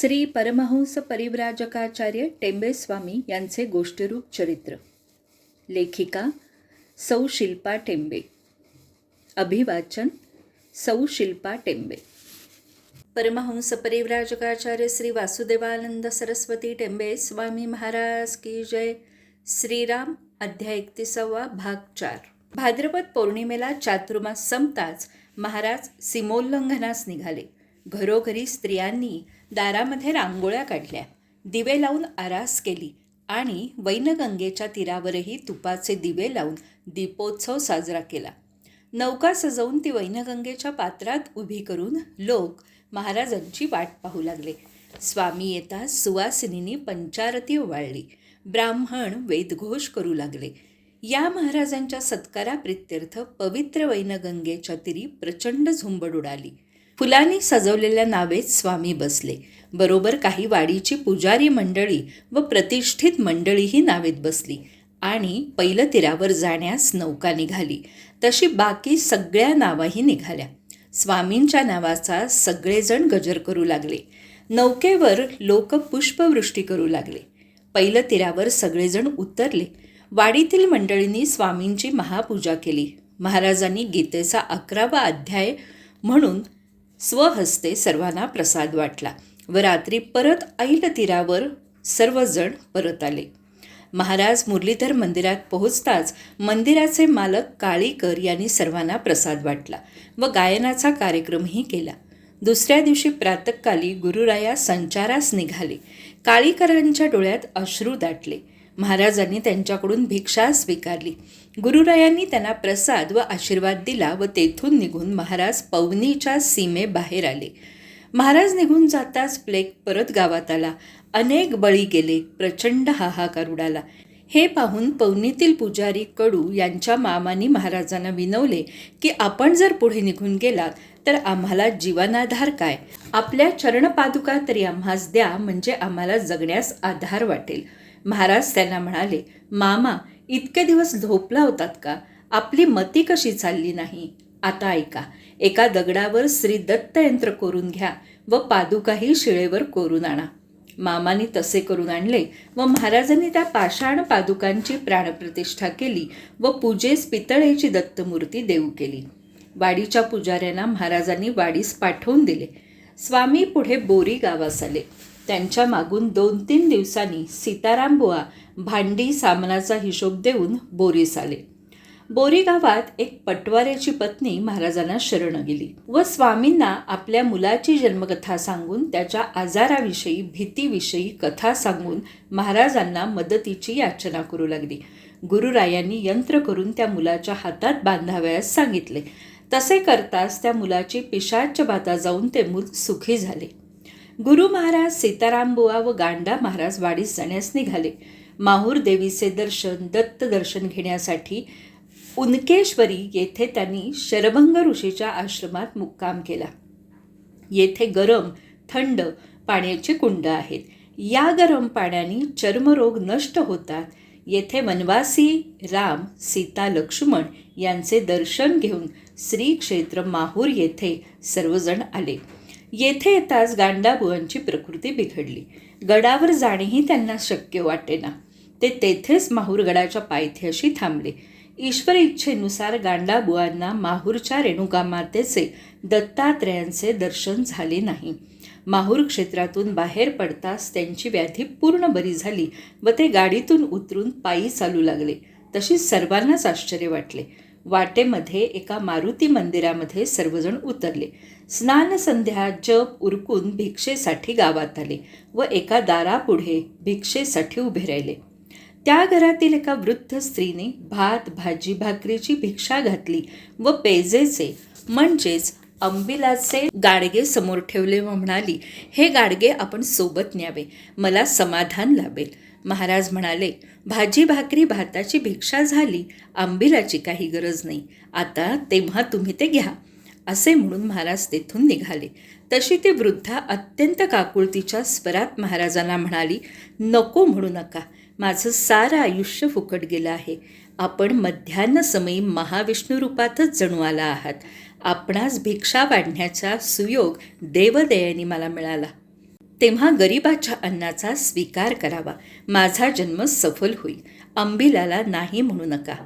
श्री परमहंस परिव्राजकाचार्य टेंबे स्वामी यांचे गोष्टीरूप चरित्र. लेखिका सौ शिल्पा टेंबे. अभिवाचन सौ शिल्पा टेंबे. परमहंस परिव्राजकाचार्य श्री वासुदेवानंद सरस्वती टेंबे स्वामी महाराज की जय. श्रीराम अध्याय एकतीसावा भाग चार. भाद्रपद पौर्णिमेला चातुर्मास संपताच महाराज सीमोल्लंघनास निघाले. घरोघरी स्त्रियांनी दारामध्ये रांगोळ्या काढल्या. दिवे लावून आरास केली आणि वैनगंगेच्या तीरावरही तुपाचे दिवे लावून दीपोत्सव साजरा केला. नौका सजवून ती वैनगंगेच्या पात्रात उभी करून लोक महाराजांची वाट पाहू लागले. स्वामी येता सुवासिनींनी पंचारती ओवाळली. ब्राह्मण वेदघोष करू लागले. या महाराजांच्या सत्काराप्रित्यर्थ पवित्र वैनगंगेच्या तीरी प्रचंड झुंबड उडाली. फुलांनी सजवलेल्या नावेत स्वामी बसले. बरोबर काही वाडीची पुजारी मंडळी व प्रतिष्ठित मंडळीही नावेत बसली. आणि पहिलं तीरावर जाण्यास नौका निघाली. तशी बाकी सगळ्या नावाही निघाल्या. स्वामींच्या नावाचा सगळेजण गजर करू लागले. नौकेवर लोक पुष्पवृष्टी करू लागले. पहिलं तीरावर सगळेजण उतरले. वाडीतील मंडळींनी स्वामींची महापूजा केली. महाराजांनी गीतेचा अकरावा अध्याय म्हणून स्वहस्ते सर्वांना प्रसाद वाटला व रात्री परत ऐल तीरावर सर्वजण परत आले. महाराज मुरलीधर मंदिरात पोहोचताच मंदिराचे मालक काळीकर यांनी सर्वांना प्रसाद वाटला व गायनाचा कार्यक्रमही केला. दुसऱ्या दिवशी प्रातकाली गुरुराया संचारास निघाले. काळीकरांच्या डोळ्यात अश्रू दाटले. महाराजांनी त्यांच्याकडून भिक्षा स्वीकारली. गुरुरायांनी त्यांना प्रसाद व आशीर्वाद दिला व तेथून निघून महाराज पवनीच्या सीमेबाहेर आले. महाराज निघून जाताच प्लेग परत गावात आला. अनेक बळी गेले प्रचंड हाहाकार उडाला. हे पाहून पवनीतील पुजारी कडू यांच्या मामानी महाराजांना विनवले की आपण जर पुढे निघून गेलात तर आम्हाला जीवनाधार काय? आपल्या चरणपादुका तरी आम्हास द्या म्हणजे आम्हाला जगण्यास आधार वाटेल. महाराज त्यांना म्हणाले मामा इतके दिवस झोपला होतात का? आपली मती कशी चालली नाही? आता ऐका एका दगडावर श्री दत्त यंत्र कोरून घ्या व पादुकाही शिळेवर कोरून आणा. मामाने तसे करून आणले व महाराजांनी त्या पाषाण पादुकांची प्राणप्रतिष्ठा केली व पूजेस पितळेची दत्तमूर्ती देऊ केली. वाडीच्या पुजाऱ्यांना महाराजांनी वाडीस पाठवून दिले. स्वामी पुढे बोरी गावास आले. त्यांच्या मागून दोन तीन दिवसांनी सीताराम बुवा भांडी सामनाचा हिशोब देऊन बोरीस आले. बोरी गावात एक पटवाऱ्याची पत्नी महाराजांना शरण गेली व स्वामींना आपल्या मुलाची जन्मकथा सांगून त्याच्या आजाराविषयी भीतीविषयी कथा सांगून महाराजांना मदतीची याचना करू लागली. गुरुरायांनी यंत्र करून त्या मुलाच्या हातात बांधावयास सांगितले. तसे करताच त्या मुलाची पिशाच बाता जाऊन ते मूल सुखी झाले. गुरु महाराज सीताराम बुवा व गांडा महाराज वाडीस जाण्यास निघाले. माहूर देवीचे दर्शन दत्त दर्शन घेण्यासाठी उनकेश्वरी येथे त्यांनी शरभंग ऋषीच्या आश्रमात मुक्काम केला. येथे गरम थंड पाण्याचे कुंड आहेत. या गरम पाण्याने चर्मरोग नष्ट होतात. येथे वनवासी राम सीता लक्ष्मण यांचे दर्शन घेऊन श्री क्षेत्र माहूर येथे सर्वजण आले. येथे येताच गांडाबुवांची प्रकृती बिघडली. गडावर जाणेही त्यांना शक्य वाटेना. ते तेथेच माहूरगडाच्या पायथ्याशी थांबले. ईश्वर इच्छेनुसार गांडाबुवांना माहूरच्या रेणुका मातेचे दत्तात्रयांचे दर्शन झाले नाही. माहूर क्षेत्रातून बाहेर पडताच त्यांची व्याधी पूर्ण बरी झाली व ते गाडीतून उतरून पायी चालू लागले. तशी सर्वांनाच आश्चर्य वाटले. वाटेमध्ये एका मारुती मंदिरामध्ये सर्वजण उतरले. स्नान संध्या जप उरकून भिक्षेसाठी गावात आले व एका दारापुढे भिक्षेसाठी उभे राहिले. त्या घरातील एका वृद्ध स्त्रीने भात भाजी भाकरीची भिक्षा घातली व पेजेचे म्हणजेच अंबिलाचे गाडगे समोर ठेवले व म्हणाली हे गाडगे आपण सोबत न्यावे मला समाधान लाभेल. महाराज म्हणाले भाजी भाकरी भाताची भिक्षा झाली आंबिलाची काही गरज नाही. आता तेव्हा तुम्ही ते घ्या. असे म्हणून महाराज तेथून निघाले. तशी ती वृद्धा अत्यंत काकुळतीच्या स्वरात महाराजांना म्हणाली नको म्हणू नका. माझं सारं आयुष्य फुकट गेलं आहे. आपण मध्यान्ह समयी महाविष्णू रूपातच जणू आला आहात. आपणास भिक्षा वाढण्याचा सुयोग देवदयाने मला मिळाला. तेव्हा गरिबाच्या अन्नाचा स्वीकार करावा. माझा जन्म सफल होईल. अंबिलाला नाही म्हणू नका.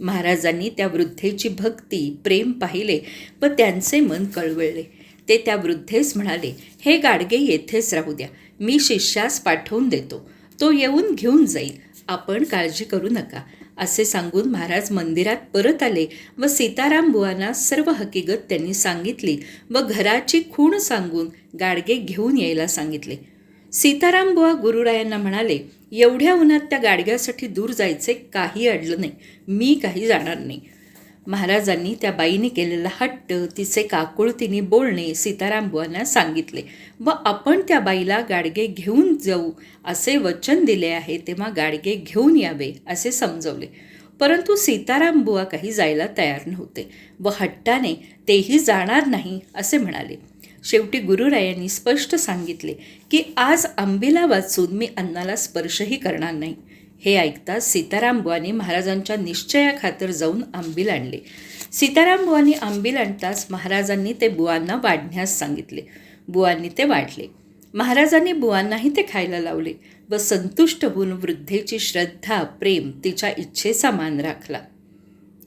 महाराजांनी त्या वृद्धेची भक्ती प्रेम पाहिले व त्यांचे मन कळवळले. ते त्या वृद्धेस म्हणाले हे गाडगे येथेच राहू द्या. मी शिष्यास पाठवून देतो. तो येऊन घेऊन जाईल. आपण काळजी करू नका. असे सांगून महाराज मंदिरात परत आले व सीताराम बुवांना सर्व हकीकत त्यांनी सांगितली व घराची खूण सांगून गाडगे घेऊन यायला सांगितले. सीताराम बुवा गुरुरायांना म्हणाले एवढ्या उन्हात त्या गाडग्यासाठी दूर जायचे काही अडलं नाही. मी काही जाणार नाही. महाराजांनी त्या बाईने केलेला हट्ट तिचे काकुळतीने बोलणे सीतारामबुवांना सांगितले. व आपण त्या बाईला गाडगे घेऊन जाऊ असे वचन दिले आहे तेव्हा गाडगे घेऊन यावे असे समजवले. परंतु सीतारामबुवा काही जायला तयार नव्हते. व हट्टाने तेही जाणार नाही असे म्हणाले. शेवटी गुरुरायांनी स्पष्ट सांगितले की आज आंबीला वाचून मी अन्नाला स्पर्शही करणार नाही. हे ऐकताच सीताराम बुवांनी महाराजांच्या निश्चयाखातर जाऊन आंबील आणले. सीताराम बुवांनी आंबील आणताच महाराजांनी ते बुवांना वाढण्यास सांगितले. बुवांनी ते वाढले. महाराजांनी बुवांनाही ते खायला लावले व संतुष्ट होऊन वृद्धेची श्रद्धा प्रेम तिच्या इच्छेचा मान राखला.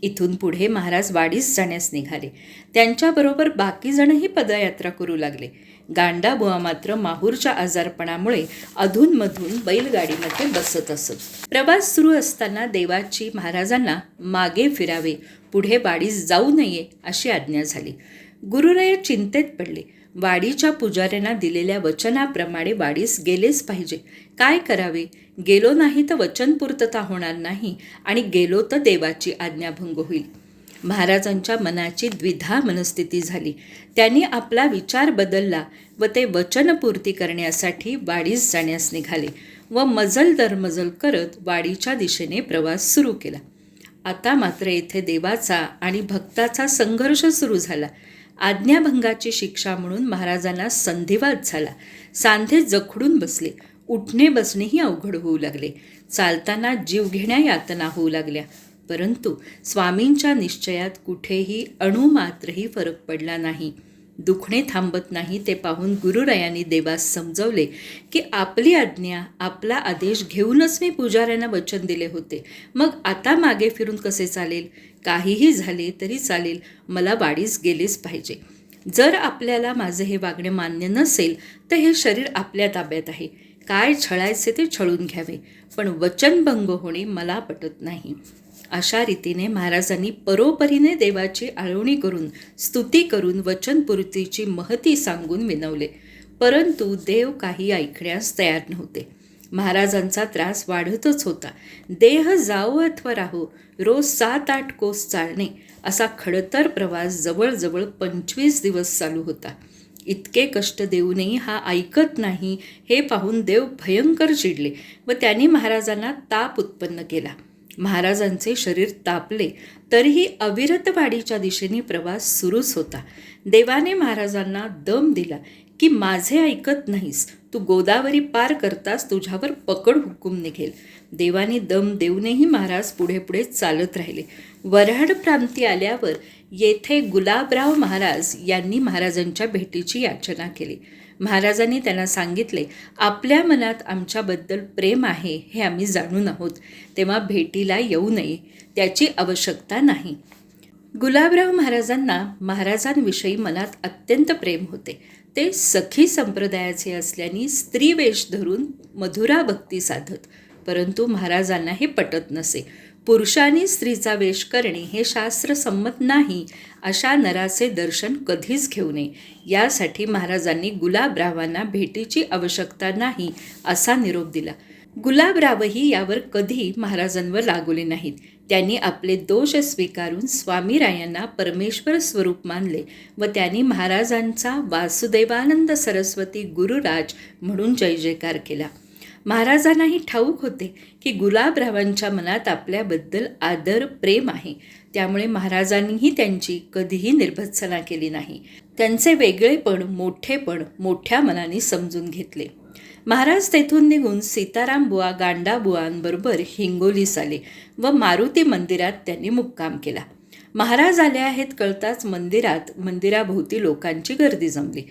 इथून पुढे महाराज वाडीस जाण्यास निघाले. त्यांच्याबरोबर बाकीजणही पदयात्रा करू लागले. गांडाबुवा मात्र माहूरच्या आजारपणामुळे अधूनमधून बैलगाडीमध्ये बसत असत. प्रवास सुरू असताना देवाची महाराजांना मागे फिरावे पुढे वाडीस जाऊ नये अशी आज्ञा झाली. गुरुराय चिंतेत पडले. वाडीच्या पुजाऱ्यांना दिलेल्या वचनाप्रमाणे वाडीस गेलेच पाहिजे. काय करावे? गेलो नाही तर वचनपूर्तता होणार नाही आणि गेलो तर देवाची आज्ञाभंग होईल. महाराजांच्या मनाची द्विधा मनस्थिती झाली. त्यांनी आपला विचार बदलला व ते वचनपूर्ती करण्यासाठी वाडीस जाण्यास निघाले व मजल दरमजल करत वाडीच्या दिशेने प्रवास सुरू केला. आता मात्र येथे देवाचा आणि भक्ताचा संघर्ष सुरू झाला. आज्ञाभंगाची शिक्षा म्हणून महाराजांना संधिवाद झाला. सांधे जखडून बसले. उठणे बसणेही अवघड होऊ लागले. चालताना जीवघेण्या यातना होऊ लागल्या. परंतु स्वामींच्या निश्चयात कुठेही अणुमात्रही फरक पडला नाही. दुखणे थांबत नाही ते पाहून गुरुरायांनी देवास समजवले की आपली आज्ञा आपला आदेश घेऊनच मी पुजाऱ्यांना वचन दिले होते. मग आता मागे फिरून कसे चालेल? काहीही झाले तरी चालेल. मला वाडीस गेलेच पाहिजे. जर आपल्याला माझे हे वागणे मान्य नसेल तर हे शरीर आपल्या ताब्यात आहे. काय छळायचे ते छळून घ्यावे. पण वचनभंग होणे मला पटत नाही. अशा रीतीने महाराजांनी परोपरीने देवाची आळवणी करून स्तुती करून वचनपूर्तीची महती सांगून विनवले. परंतु देव काही ऐकण्यास तयार नव्हते. महाराजांचा त्रास वाढतच होता. देह जाओ अथवा राहो रोज सात आठ कोस चालणे असा खडतर प्रवास जवळजवळ पंचवीस दिवस चालू होता. इतके कष्ट देऊनही हा ऐकत नाही हे पाहून देव भयंकर चिडले व त्यांनी महाराजांना ताप उत्पन्न केला. महाराजांचे शरीर तापले तरीही अविरत वाडीच्या दिशेने प्रवास सुरूच होता. देवाने महाराजांना दम दिला की माझे ऐकत नाहीस. तू गोदावरी पार करताच तुझ्यावर पकड हुकूम निघेल. देवाने दम देऊनही महाराज पुढे पुढे चालत राहिले. वऱ्हाड प्रांती आल्यावर येथे गुलाबराव महाराज यांनी महाराजांच्या भेटीची याचना केली. महाराजांनी त्यांना सांगितले आपल्या मनात आमच्याबद्दल प्रेम आहे हे आम्ही जाणून आहोत. तेव्हा भेटीला येऊ नये त्याची आवश्यकता नाही. गुलाबराव महाराजांना महाराजांविषयी मनात अत्यंत प्रेम होते. ते सखी संप्रदायाचे असल्याने स्त्रीवेश धरून मधुरा भक्ती साधत. परंतु महाराजांना हे पटत नसे. पुरुषांनी स्त्रीचा वेश करणे हे शास्त्र संमत नाही अशा नराचे दर्शन कधीच घेऊ नये. यासाठी महाराजांनी गुलाबरावांना भेटीची आवश्यकता नाही असा निरोप दिला. गुलाबरावही यावर कधी महाराजांवर लागवले नाहीत. त्यांनी आपले दोष स्वीकारून स्वामीरायांना परमेश्वर स्वरूप मानले व त्यांनी महाराजांचा वासुदेवानंद सरस्वती गुरुराज म्हणून जय जयकार केला. महाराजांनाही ठाऊक होते की गुलाबरावांच्या मनात आपल्याबद्दल आदर प्रेम आहे. त्यामुळे महाराजांनीही त्यांची कधीही निर्भत्सना केली नाही. त्यांचे वेगळेपण मोठेपण मोठ्या मनाने समजून घेतले. महाराज तेथून निघून सीताराम बुवा हिंगोलीस आले व मारुती मंदिरात त्यांनी मुक्काम केला. महाराज आले आहेत कळताच मंदिरात मंदिराभोवती लोकांची गर्दी जमली.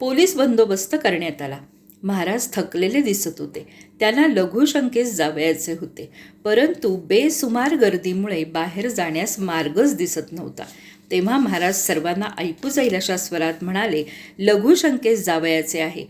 पोलीस बंदोबस्त करण्यात आला. महाराज थकलेले दिसत होते. त्यांना लघुशंकेस जावयाचे होते. परंतु बेसुमार गर्दीमुळे बाहेर जाण्यास मार्गच दिसत नव्हता. तेव्हा महाराज सर्वांना ऐकू जाईल अशा स्वरात म्हणाले लघुशंकेस जावयाचे आहे.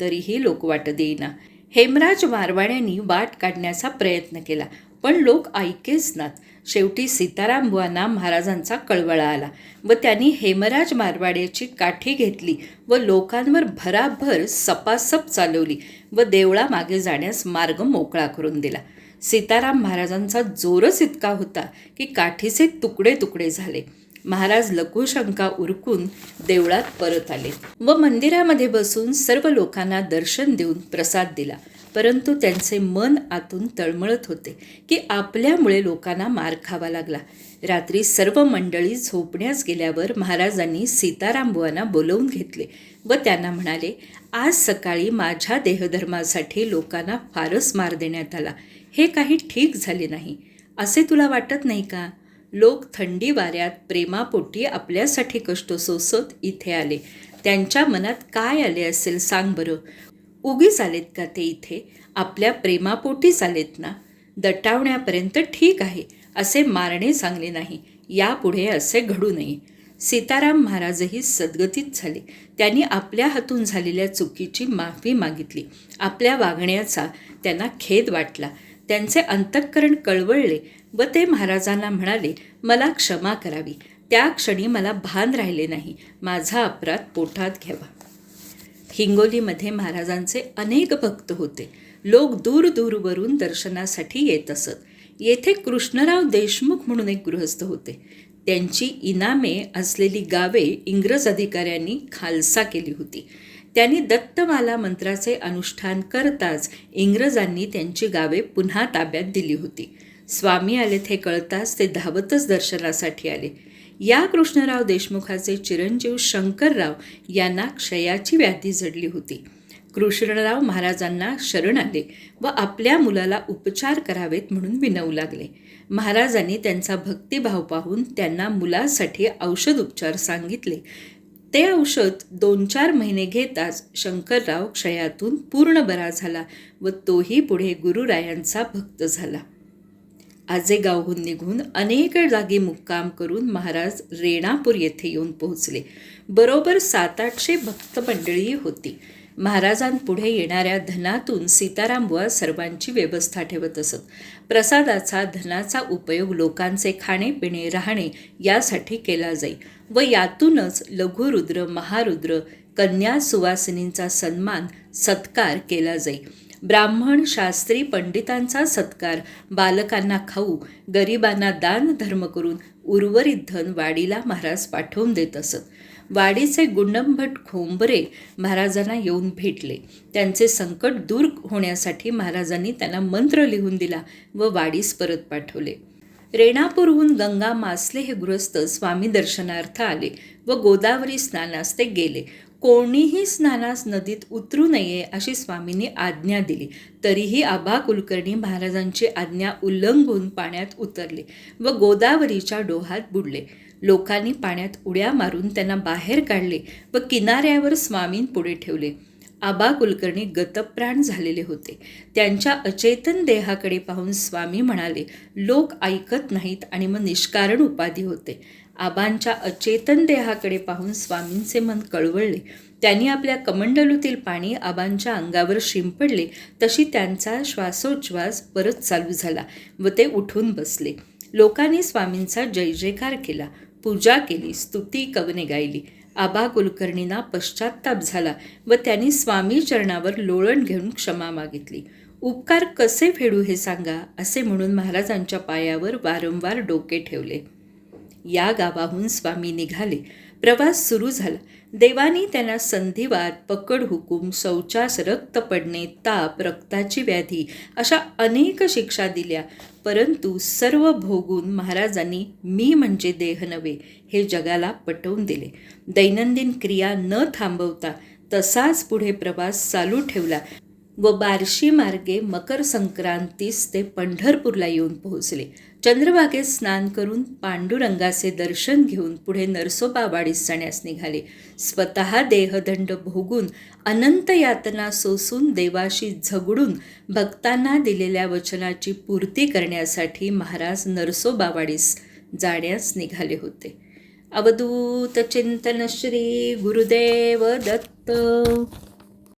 तरीही लोक वाट देईना हेमराज मारवाड्यांनी वाट काढण्याचा प्रयत्न केला पण लोक ऐकेच नात. शेवटी सीताराम बुवांना महाराजांचा कळवळा आला व त्यांनी हेमराज मारवाड्याची काठी घेतली व लोकांवर भराभर सपासप चालवली व देवळामागे जाण्यास मार्ग मोकळा करून दिला. सीताराम महाराजांचा जोरच इतका होता की काठीचे तुकडे तुकडे झाले. महाराज लघुशंका उरकून देवळात परत आले व मंदिरामध्ये बसून सर्व लोकांना दर्शन देऊन प्रसाद दिला. परंतु त्यांचे मन आतून तळमळत होते की आपल्यामुळे लोकांना मार खावा लागला. रात्री सर्व मंडळी झोपण्यास गेल्यावर महाराजांनी सीतारामबुवांना बोलवून घेतले व त्यांना म्हणाले आज सकाळी माझ्या देहधर्मासाठी लोकांना फारच मार देण्यात आला. हे काही ठीक झाले नाही. असे तुला वाटत नाही का? लोक थंडी वाऱ्यात प्रेमापोटी आपल्यासाठी कष्ट सोसत इथे आले. त्यांच्या मनात काय आले असेल सांग बरं. उगीच आलेत का ते इथे? आपल्या प्रेमापोटीच आलेत ना? दटावण्यापर्यंत ठीक आहे असे मारणे चांगले नाही. यापुढे असे घडू नये. सीताराम महाराजही सद्गतीत झाले. त्यांनी आपल्या हातून झालेल्या चुकीची माफी मागितली. आपल्या वागण्याचा त्यांना खेद वाटला. त्यांचे अंतःकरण कळवळले व ते महाराजांना म्हणाले मला क्षमा करावी. त्या क्षणी मला भान राहिले नाही. माझा अपराध पोटात घ्यावा. हिंगोलीमध्ये महाराजांचे अनेक भक्त होते. लोक दूर दूरवरून दर्शनासाठी येत असत. येथे कृष्णराव देशमुख म्हणून एक गृहस्थ होते. त्यांची इनामे असलेली गावे इंग्रज अधिकाऱ्यांनी खालसा केली होती. त्यांनी दत्तमाला मंत्राचे अनुष्ठान करताच इंग्रजांनी त्यांची गावे पुन्हा ताब्यात दिली होती. स्वामी आले हे कळताच ते धावतच दर्शनासाठी आले. या कृष्णराव देशमुखाचे चिरंजीव शंकरराव यांना क्षयाची व्याधी जडली होती. कृष्णराव महाराजांना शरण आले व आपल्या मुलाला उपचार करावेत म्हणून विनवू लागले. महाराजांनी त्यांचा भक्तिभाव पाहून त्यांना मुलासाठी औषध उपचार सांगितले. ते औषध दोन चार महिने घेताच शंकरराव क्षयातून पूर्ण बरा झाला व तोही पुढे गुरुरायांचा भक्त झाला. आजेगावहून निघून अनेक जागी मुक्काम करून महाराज रेणापूर येथे येऊन पोहोचले. बरोबर सात आठशे भक्त मंडळी होती. महाराजांपुढे येणाऱ्या धनातून सीतारामबुवा सर्वांची व्यवस्था ठेवत असत. प्रसादाचा धनाचा उपयोग लोकांचे खाणेपिणे राहणे यासाठी केला जाई व यातूनच लघुरुद्र महारुद्र कन्या सुवासिनींचा सन्मान सत्कार केला जाई. ब्राह्मण शास्त्री पंडितांचा सत्कार. बालकांना खाऊ गरिबांना दान धर्म करून उर्वरित धन वाडीला महाराज पाठवून देत असत. वाडीचे गुंडंभट खोंबरे महाराजांना येऊन भेटले. त्यांचे संकट दूर होण्यासाठी महाराजांनी त्यांना मंत्र लिहून दिला व वाडीस परत पाठवले. रेणापूरहून गंगा मासले हे गृहस्थ स्वामी दर्शनार्थ आले व गोदावरी स्नानास ते गेले. कोणीही स्नानास नदीत उतरू नये अशी स्वामींनी आज्ञा दिली. तरीही आबा कुलकर्णी महाराजांची आज्ञा उल्लंघून पाण्यात उतरले व गोदावरीच्या डोहात बुडले. लोकांनी पाण्यात उड्या मारून त्यांना बाहेर काढले व किनाऱ्यावर स्वामींपुढे ठेवले. आबा कुलकर्णी गतप्राण झालेले होते. त्यांच्या अचेतन देहाकडे पाहून स्वामी म्हणाले लोक ऐकत नाहीत आणि मग निष्कारण उपाधी होते. आबांच्या अचेतन देहाकडे पाहून स्वामींचे मन कळवळले. त्यांनी आपल्या कमंडलूतील पाणी आबांच्या अंगावर शिंपडले. तशी त्यांचा श्वासोच्छ्वास परत चालू झाला व ते उठून बसले. लोकांनी स्वामींचा जय जयकार केला. पूजा केली स्तुती कवने गायली. आबा कुलकर्णींना पश्चाताप झाला व त्यांनी स्वामी चरणावर लोळण घेऊन क्षमा मागितली. उपकार कसे फेडू हे सांगा असे म्हणून महाराजांच्या पायावर वारंवार डोके ठेवले. या गावाहून स्वामी निघाले. प्रवास सुरू झाला. देवानी त्यांना संधिवात पकड हुकूम शौचास रक्त पडणे ताप रक्ताची व्याधी अशा अनेक शिक्षा दिल्या. परंतु सर्व भोगून महाराजांनी मी म्हणजे देह नव्हे हे जगाला पटवून दिले. दैनंदिन क्रिया न थांबवता तसाच पुढे प्रवास चालू ठेवला. व बार्शी मार्गे मकर संक्रांतीस ते पंढरपूरला येऊन पोहोचले. चंद्रभागेत स्नान करून पांडुरंगाचे दर्शन घेऊन पुढे नरसोबावाडीस जाण्यास निघाले. स्वतः देहदंड भोगून अनंत यातना सोसून देवाशी झगडून भक्तांना दिलेल्या वचनाची पूर्ती करण्यासाठी महाराज नरसोबावाडीस जाण्यास निघाले होते. अवधूत चिंतन श्री गुरुदेव दत्त!